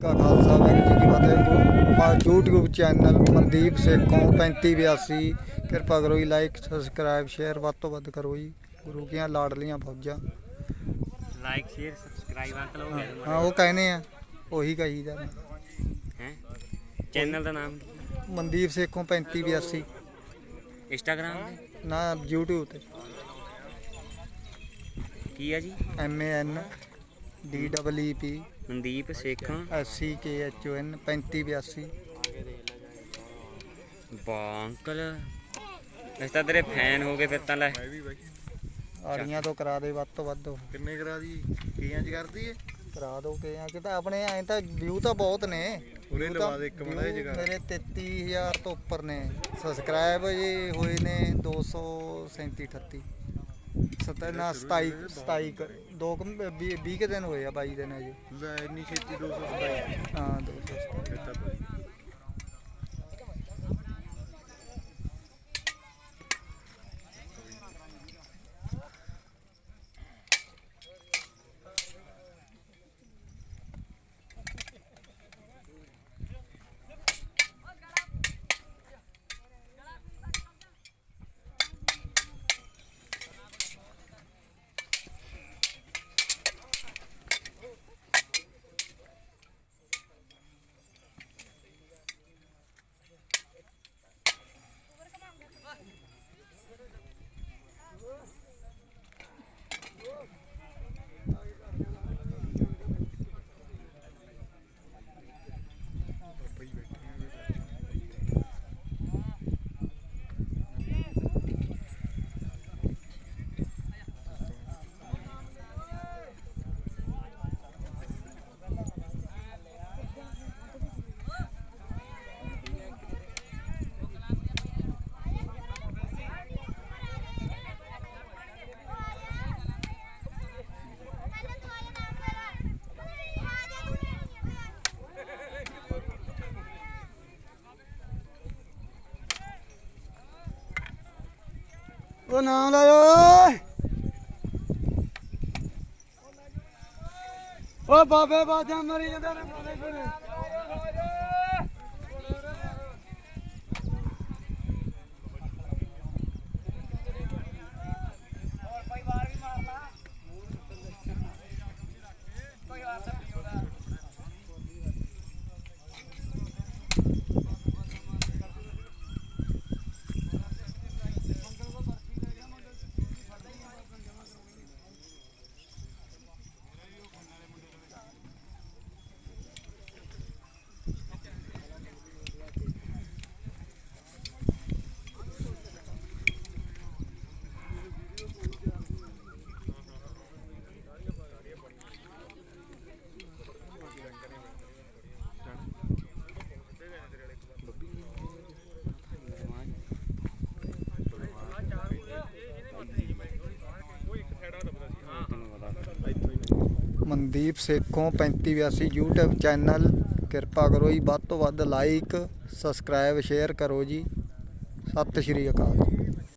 ਕਾ ਖਾਲਸਾ ਵਾਹਿਗੁਰੂ ਜੀ ਕੀ ਫਤਿਹ ਮਾ YouTube channel Mandeep Sekhon 3582 ਕਿਰਪਾ ਕਰੋ ਜੀ ਲਾਈਕ ਸਬਸਕ੍ਰਾਈਬ ਸ਼ੇਅਰ ਵੱਧ ਤੋਂ ਵੱਧ ਕਰੋ ਜੀ। ਗੁਰੂ ਕੀਆਂ ਲਾਡਲੀਆਂ ਫੌਜਾਂ। ਲਾਈਕ ਸ਼ੇਅਰ ਸਬਸਕ੍ਰਾਈਬ ਅੰਕਲ ਹੋ ਗਿਆ ਹਾਂ ਉਹ ਕਹਿੰਦੇ ਆ ਉਹੀ ਕਹੀਦਾ ਹੈ? ਚੈਨਲ ਦਾ ਨਾਮ? ਕੀ ਮਨਦੀਪ ਸੇਖੋਂ 3582 ਇੰਸਟਾਗ੍ਰਾਮ ਤੇ? ਨਾ YouTube ਤੇ। ਕੀ ਆ ਜੀ? M A N D W E P Mandeep ਸੇਖਾਂ। S C K H O N 3582 ਬਾ ਅੰਕਲ ਇਸ ਤਾਂ ਤੇਰੇ ਫੈਨ ਹੋ ਗਏ ਫਿਰ ਤਾਂ ਲੈ। ਆੜੀਆਂ ਤੋਂ ਕਰਾ ਦੇ ਵੱਧ ਤੋਂ ਵੱਧ ਕਿੰਨੇ ਕਰਾ ਦੀ? ਕੀਆਂ ਚ ਕਰਦੀ ਏ? ਕਰਾ ਦੋ ਕਿ ਆ ਕਿ ਤਾਂ ਆਪਣੇ ਐ ਤਾਂ ਵਿਊ ਤਾਂ ਬਹੁਤ ਨੇ। ਉਰੇ View ਲਵਾ ਦੇ ਇੱਕ ਮਾੜਾ ਜਗ੍ਹਾ। ਮੇਰੇ 33000 ਤੋਂ ਉੱਪਰ ਨੇ। ਸਬਸਕ੍ਰਾਈਬ ਜੀ ਹੋਏ ਨੇ 237 38 ਸਤਾ ਨਾ 27 27 ਕੁ- ਦੋ 20 20 ਕੁ ਦਿਨ ਹੋਏ ਆ 22 ਦਿਨ ਅਜੇ ਲੈ ਇੰਨੀ ਛੇਤੀ 227 ਹਾਂ 227 ਫਿਰ ਤਾਂ ਉਹ ਨਾਮ ਲਾਇਓ। ਓਏ ਓ ਬਾਬੇ ਬਾਜਾ ਮਰੀ ਜਾਂਦੇ ਨੇ। ਬਾਬੇ ਫਿਰ ਮਨਦੀਪ ਸੇਖੋਂ 3582 YouTube ਚੈਨਲ। ਕਿਰਪਾ ਕਰੋ ਜੀ, ਵੱਧ ਤੋਂ ਵੱਧ ਲਾਈਕ ਸਬਸਕ੍ਰਾਈਬ ਸ਼ੇਅਰ ਕਰੋ ਜੀ। ਸਤਿ ਸ਼੍ਰੀ ਅਕਾਲ।